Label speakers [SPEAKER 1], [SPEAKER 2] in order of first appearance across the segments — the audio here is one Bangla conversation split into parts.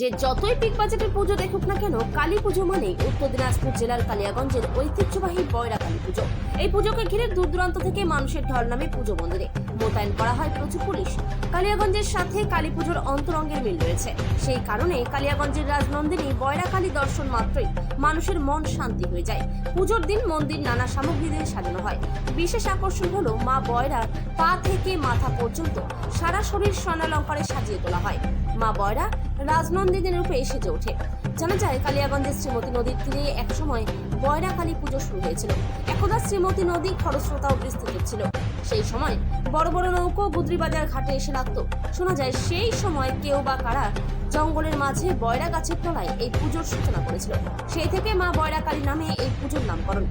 [SPEAKER 1] যে যতই পিক বাজেটের পুজো দেখুক না কেন, কালী পুজো মানেই উত্তর দিনাজপুর জেলার কালিয়াগঞ্জের ঐতিহ্যবাহী বয়রা কালী পুজো। এই পুজোকে ঘিরে দূর দূরান্ত থেকে মানুষের ঢল নামে পুজো মন্দিরে মোতায়েন করা হয় প্রচুর পুলিশ। কালিয়াগঞ্জের সাথে কালী পুজোর অন্তরঙ্গের মিল রয়েছে। সেই কারণে কালিয়াগঞ্জের রাজনন্দিনী বয়রা কালী দর্শন মাত্রই মানুষের মন শান্তি হয়ে যায়। পুজোর দিন মন্দির নানা সামগ্রী দিয়ে সাজানো হয়। বিশেষ আকর্ষণ হলো মা বয়রা পা থেকে মাথা পর্যন্ত সারা শরীর স্বর্ণালঙ্কারে সাজিয়ে তোলা হয়। মা বয়রা রাজনন্দিনীর রূপে সেজে ওঠে জানা যায় কালিয়াগঞ্জের শ্রীমতী নদীর তীরে একসময় বয়রা কালী পুজো শুরু হয়েছিল। একদা শ্রীমতী নদী খরস্রোতাও বিস্তৃত ছিল। সেই সময় বড় বড় নৌকো গুদ্রিবাজার ঘাটে এসে লাগতো। শোনা যায় সেই সময় কেউ বা কারা জঙ্গলের মাঝে বয়রা গাছের তলায় এই পুজোর সূচনা করেছিল। সেই থেকে মা বয়রা কালী নামে এই পুজোর নামকরণ।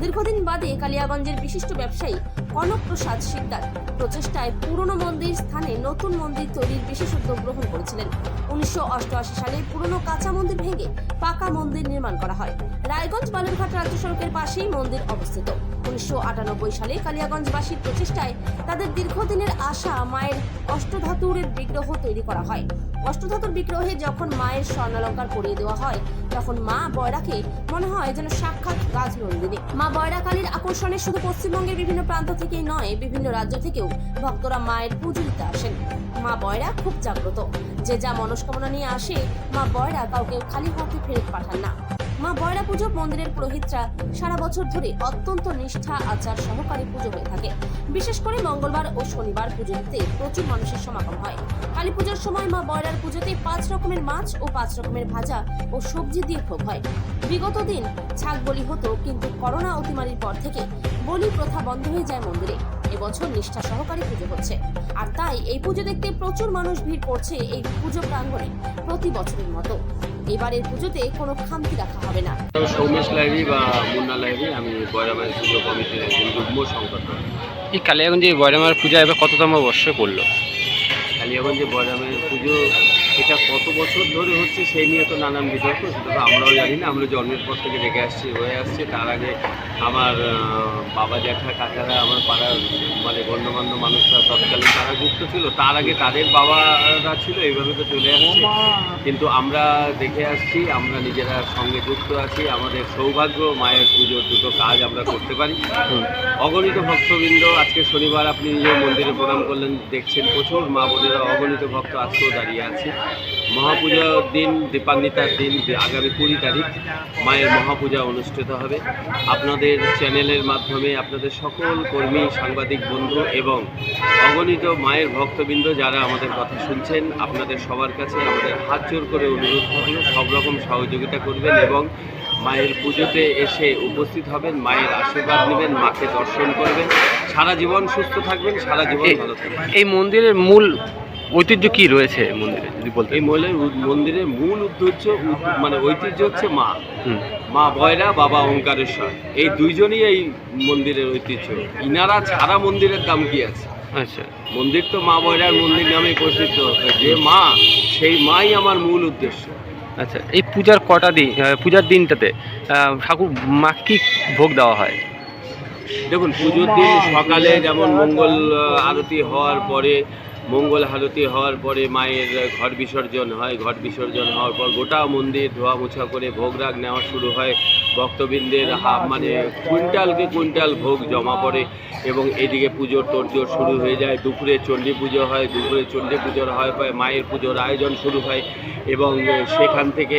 [SPEAKER 1] দীর্ঘদিন বাদে কালিয়াগঞ্জের বিশিষ্ট ব্যবসায়ী কনক প্রসাদ শিকদার প্রচেষ্টায় পুরনো মন্দির স্থানে নতুন মন্দির তৈরির বিশেষ উদ্যোগ গ্রহণ করেছিলেন। উনিশশো অষ্টআশি সালে পুরনো কাঁচা মন্দির ভেঙে পাকা মন্দির নির্মাণ করা হয়। রায়গঞ্জ বালুরঘাট রাজ্য সড়কের পাশেই মন্দির অবস্থিত। উনিশশো আটানব্বই সালে কালিয়াগঞ্জবাসীর প্রচেষ্টায় তাদের দীর্ঘদিনের আশা মায়ের বিগ্রহ তৈরি করা হয়। অষ্টধাতুর বিগ্রহে যখন মায়ের স্বর্ণালঙ্কার পরিয়ে দেওয়া হয়, তখন মা বয়রাকে মনে হয় যেন সাক্ষাৎ গাছ নন্দিনী মা বয়রা কালীর আকর্ষণে শুধু পশ্চিমবঙ্গের বিভিন্ন প্রান্ত থেকেই নয়, বিভিন্ন রাজ্য থেকেও ভক্তরা মায়ের পুজো দিতে আসেন। মা বয়রা খুব জাগ্রত। যে যা মনস্কামনা নিয়ে আসে, মা বয়রা কাউকে খালি হাতে ফেরত পাঠান না। মা বয়রা পুজো মন্দিরের পুরোহিতরা সারা বছর ধরে অত্যন্ত নিষ্ঠা, আচার সহকারে পুজো হয়ে থাকে। বিশেষ করে মঙ্গলবার ও শনিবার পুজো প্রচুর মানুষের সমাগম হয়। কালী পুজোর সময় মা বয়রার পুজোতে পাঁচ রকমের মাছ ও পাঁচ রকমের ভাজা ও সবজি দিয়ে ভোগ হয়। বিগত দিন ছাগ বলি হতো, কিন্তু করোনা অতিমারির পর থেকে বলি প্রথা বন্ধ হয়ে যায় মন্দিরে। এবছর নিষ্ঠা সহকারে পুজো হচ্ছে। আর তাই এই পুজো দেখতে প্রচুর মানুষ ভিড় করছে এই পুজো প্রাঙ্গণে প্রতি বছরের মতো। এবারের পুজোতে কোনো খামতি রাখা হবে না।
[SPEAKER 2] সৌমেশ লাইব্রেরি বা মুন্না লাইব্রেরি আমি বয়রামায়ের পুজো কমিটির একজন যুগ্ম সংগঠন
[SPEAKER 3] এই কালিয়াগঞ্জে বয়রামার পূজা এবার কততম বর্ষে পড়ল?
[SPEAKER 2] কালিয়াগঞ্জে বয়রামায়ের পুজো এটা কত বছর ধরে হচ্ছে সেই নিয়ে তো নানান বিতর্ক। সেটা তো আমরাও জানি না আমরা জন্মের পর থেকে দেখে আসছি হয়ে আসছে। তার আগে আমার বাবা জ্যাঠা কাকারা আমার পাড়ার মানে গণ্যমান্য মানুষরা তৎকালীন তারা যুক্ত ছিল। তার আগে তাদের বাবারা ছিল এইভাবে তো চলে আসছে। কিন্তু আমরা দেখে আসছি আমরা নিজেরা সঙ্গে যুক্ত আছি। আমাদের সৌভাগ্য মায়ের পুজোর দুটো কাজ আমরা করতে পারি। অগণিত ভক্তবৃন্দ আজকে শনিবার আপনি নিজেও মন্দিরে প্রণাম করলেন দেখছেন প্রচুর মা বোনেরা অগণিত ভক্ত আজকেও দাঁড়িয়ে আছে। মহাপূজার দিন দীপান্বিতার দিন, আগামী কুড়ি তারিখ মায়ের মহাপূজা অনুষ্ঠিত হবে। আপনাদের চ্যানেলের মাধ্যমে আপনাদের সকল কর্মী, সাংবাদিক, বন্ধু এবং অগণিত মায়ের ভক্তবৃন্দ যারা আমাদের কথা শুনছেন, আপনাদের সবার কাছে আমাদের হাত জোর করে অনুরোধ থাকল, সব রকম সহযোগিতা করবেন এবং মায়ের পুজোতে এসে উপস্থিত হবেন, মায়ের আশীর্বাদ নেবেন, মাকে দর্শন করবেন। সারা জীবন সুস্থ থাকবেন, সারা জীবন ভালো থাকবেন।
[SPEAKER 3] এই মন্দিরের মূল ঐতিহ্য কি রয়েছে মন্দিরে যদি বলতে
[SPEAKER 2] এই মহিলার মন্দিরের মূল উদ্দেশ্য মানে ঐতিহ্য হচ্ছে মা। মা বয়রা বাবা ওঙ্কারেশ্বর এই দুইজনই এই মন্দিরের ঐতিহ্য। ইনারা ছাড়া মন্দিরের দাম কি আছে?
[SPEAKER 3] আচ্ছা।
[SPEAKER 2] মন্দির তো মা বয়রার মন্দির নামে প্রসিদ্ধ যে মা সেই মাই আমার মূল উদ্দেশ্য।
[SPEAKER 3] আচ্ছা এই পূজার কটা দিন পূজার দিনটাতে ঠাকুর মা কি ভোগ দেওয়া হয়?
[SPEAKER 2] দেখুন পুজোর দিন সকালে যেমন মঙ্গল আরতি হওয়ার পরে মঙ্গল আরতি হওয়ার পরে মায়ের ঘট বিসর্জন হয়। ঘট বিসর্জন হওয়ার পর গোটা মন্দির ধোয়া মোছা করে ভোগ রাগ নেওয়া শুরু হয়। ভক্তবৃন্দের মানে কুইন্টালকে কুইন্টাল ভোগ জমা পড়ে। এবং এদিকে পুজোর তোড়জোড় শুরু হয়ে যায়, দুপুরে চণ্ডী পুজো হয়, দুপুরে চণ্ডী পুজোর হয় মায়ের পুজোর আয়োজন শুরু হয় এবং সেখান থেকে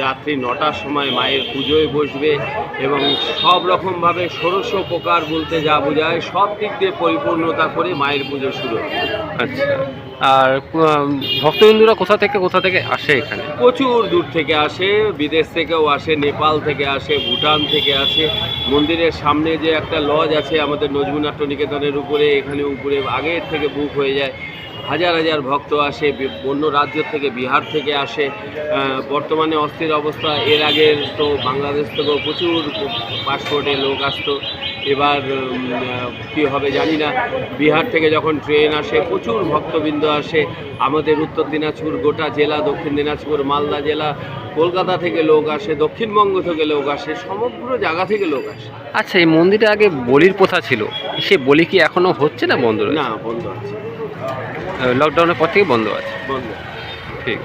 [SPEAKER 2] রাত্রি নটার সময় মায়ের পুজোয় বসবে এবং সব রকমভাবে ষোড়শ প্রকার বলতে যা বোঝায়, সব দিক দিয়ে পরিপূর্ণতা করে মায়ের পুজো শুরু
[SPEAKER 3] আচ্ছা। আর ভক্তবিন্দুরা কোথা থেকে কোথা থেকে আসে এখানে?
[SPEAKER 2] প্রচুর দূর থেকে আসে, বিদেশ থেকেও আসে, নেপাল থেকে আসে, ভুটান থেকে আসে। মন্দিরের সামনে যে একটা লজ আছে আমাদের নজরুনাট্য নিকেতনের উপরে, এখানে উপরে আগের থেকে বুক হয়ে যায়। হাজার হাজার ভক্ত আসে অন্য রাজ্য থেকে, বিহার থেকে আসে। বর্তমানে অস্থির অবস্থা। এর আগে তো বাংলাদেশ থেকেও প্রচুর পাসপোর্টে লোক আসতো। এবার কী হবে জানি না। বিহার থেকে যখন ট্রেন আসে প্রচুর ভক্তবৃন্দ আসে। আমাদের উত্তর দিনাজপুর গোটা জেলা দক্ষিণ দিনাজপুর মালদা জেলা কলকাতা থেকে লোক আসে দক্ষিণবঙ্গ থেকে লোক আসে সমগ্র জায়গা থেকে লোক আসে।
[SPEAKER 3] আচ্ছা এই মন্দিরে আগে বলির প্রথা ছিল। সে বলি কি এখনও হচ্ছে না বন্ধ
[SPEAKER 2] না বন্ধ আছে।
[SPEAKER 3] লকডাউনের পর থেকে বন্ধ আছে?
[SPEAKER 2] বন্ধ।
[SPEAKER 3] ঠিক।